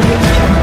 audio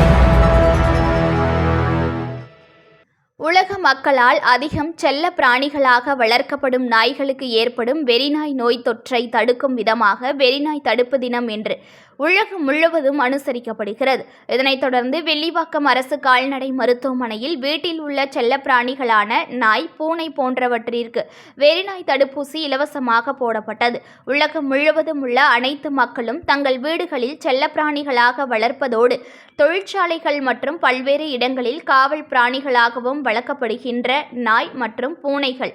உலக மக்களால் அதிகம் செல்ல பிராணிகளாக வளர்க்கப்படும் நாய்களுக்கு ஏற்படும் வெறிநாய் நோய் தொற்றை தடுக்கும் விதமாக வெறிநாய் தடுப்பு தினம் என்று உலகம் முழுவதும் அனுசரிக்கப்படுகிறது. இதனைத் தொடர்ந்து வெள்ளிவாக்கம் அரசு கால்நடை மருத்துவமனையில் வீட்டில் உள்ள செல்லப்பிராணிகளான நாய் பூனை போன்றவற்றிற்கு வெறிநாய் தடுப்பூசி இலவசமாக போடப்பட்டது. உலகம் முழுவதும் உள்ள அனைத்து மக்களும் தங்கள் வீடுகளில் செல்லப்பிராணிகளாக வளர்ப்பதோடு தொழிற்சாலைகள் மற்றும் பல்வேறு இடங்களில் காவல் பிராணிகளாகவும் வளர்க்கப்படுகின்ற நாய் மற்றும் பூனைகள்.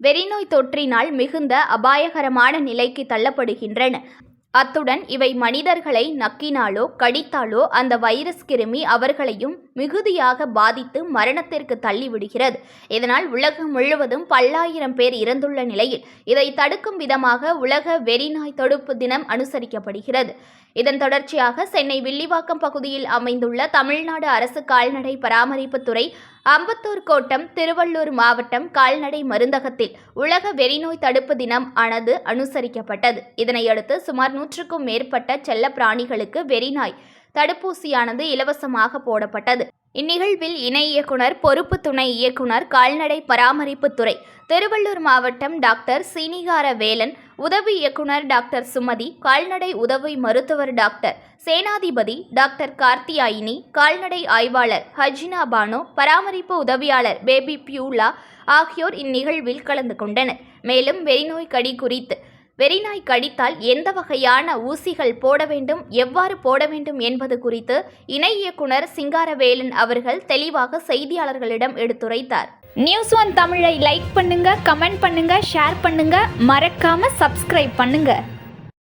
வெறிநோய் தொற்றினால் மிகுந்த அபாயகரமான நிலைக்கு தள்ளப்படுகின்றன. அத்துடன் இவை மனிதர்களை நக்கினாலோ கடித்தாலோ அந்த வைரஸ் கிருமி அவர்களையும் மிகுதியாக பாதித்து மரணத்திற்கு தள்ளிவிடுகிறது. இதனால் உலகம் முழுவதும் பல்லாயிரம் பேர் இறந்துள்ள நிலையில் இதை தடுக்கும் விதமாக உலக வெறிநாய் தடுப்பு தினம் அனுசரிக்கப்படுகிறது. இதன் தொடர்ச்சியாக சென்னை வில்லிவாக்கம் பகுதியில் அமைந்துள்ள தமிழ்நாடு அரசு கால்நடை பராமரிப்புத்துறை அம்பத்தூர் கோட்டம் திருவள்ளூர் மாவட்டம் கால்நடை மருந்தகத்தில் உலக வெறிநோய் தடுப்பு தினம் ஆனது அனுசரிக்கப்பட்டது. இதனையடுத்து சுமார் நூற்றுக்கும் மேற்பட்ட செல்ல பிராணிகளுக்கு வெறிநாய் தடுப்பூசியானது இலவசமாக போடப்பட்டது. இந்நிகழ்வில் இணை இயக்குனர் பொறுப்பு துணை இயக்குனர் கால்நடை பராமரிப்புத்துறை திருவள்ளூர் மாவட்டம் டாக்டர் சீனிகார வேலன் உதவி இயக்குனர் டாக்டர் சுமதி கால்நடை உதவி மருத்துவர் டாக்டர் சேனாதிபதி டாக்டர் கார்த்தியாயினி கால்நடை ஆய்வாளர் ஹஜினா பானு பராமரிப்பு உதவியாளர் பேபி பியூலா ஆகியோர் இந்நிகழ்வில் கலந்து கொண்டனர். மேலும் வெறிநோய் கடி குறித்து வெறிநாய் கடித்தால் எந்த வகையான ஊசிகள் போட வேண்டும் எவ்வாறு போட வேண்டும் என்பது குறித்து இணை இயக்குனர் சிங்காரவேலன் அவர்கள் தெளிவாக செய்தியாளர்களிடம் எடுத்துரைத்தார். நியூஸ் ஒன் தமிழை லைக் பண்ணுங்க கமெண்ட் பண்ணுங்க ஷேர் பண்ணுங்க. மறக்காம சப்ஸ்கிரைப் பண்ணுங்க.